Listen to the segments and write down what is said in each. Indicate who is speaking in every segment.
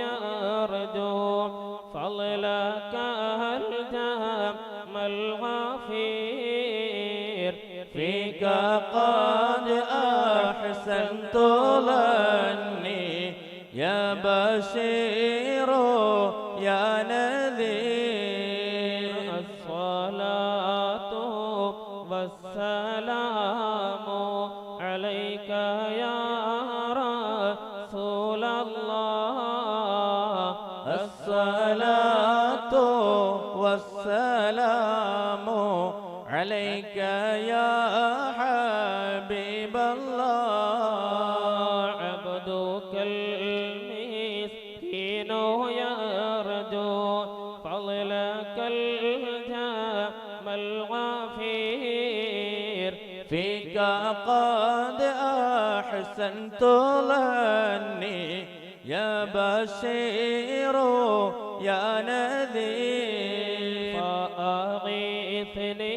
Speaker 1: يرجو فضلك الجم الغفير.
Speaker 2: فيك قد أحسنت ظني يا بشير يا نذير.
Speaker 1: الصلاة والسلام عليك يا
Speaker 2: الصلاة والسلام عليك يا حبيب الله.
Speaker 1: عبدك المسكين يرجو فضلك الجم الغفير.
Speaker 2: فيك قد أحسنت ظني يا بشير يا نذير.
Speaker 1: فأغيثني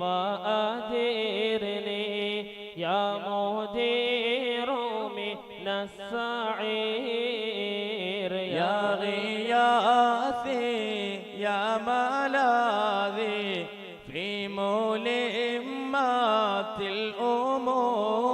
Speaker 1: وأجرني يا مدير من السعير.
Speaker 2: يا غياثي يا ملاذي في ملمات الأمور.